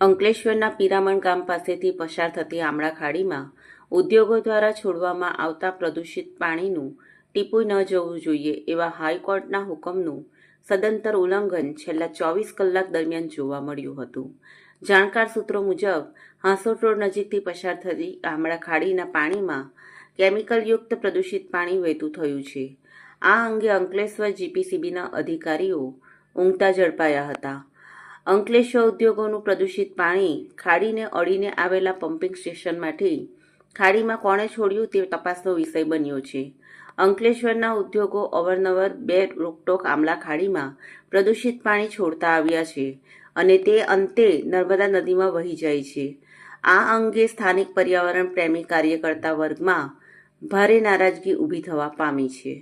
અંકલેશ્વરના પિરામણ ગામ પાસેથી પસાર થતી આમળા ખાડીમાં ઉદ્યોગો દ્વારા છોડવામાં આવતા પ્રદૂષિત પાણીનું ટીપું ન જવું જોઈએ એવા હાઈકોર્ટના હુકમનું સદંતર ઉલ્લંઘન છેલ્લા ચોવીસ કલાક દરમિયાન જોવા મળ્યું હતું. જાણકાર સૂત્રો મુજબ, હાંસોટ રોડ નજીકથી પસાર થતી આમળા ખાડીના પાણીમાં કેમિકલયુક્ત પ્રદૂષિત પાણી વહેતું થયું છે. આ અંગે અંકલેશ્વર જીપીસીબીના અધિકારીઓ ઊંઘતા ઝડપાયા હતા. અંકલેશ્વર ઉદ્યોગોનું પ્રદૂષિત પાણી ખાડીને અડીને આવેલા પમ્પિંગ સ્ટેશનમાંથી ખાડીમાં કોણે છોડ્યું તે તપાસનો વિષય બન્યો છે. અંકલેશ્વરના ઉદ્યોગો અવારનવાર બે રોકટોક આમલા ખાડીમાં પ્રદૂષિત પાણી છોડતા આવ્યા છે અને તે અંતે નર્મદા નદીમાં વહી જાય છે. આ અંગે સ્થાનિક પર્યાવરણ પ્રેમી કાર્યકર્તા વર્ગમાં ભારે નારાજગી ઊભી થવા પામી છે.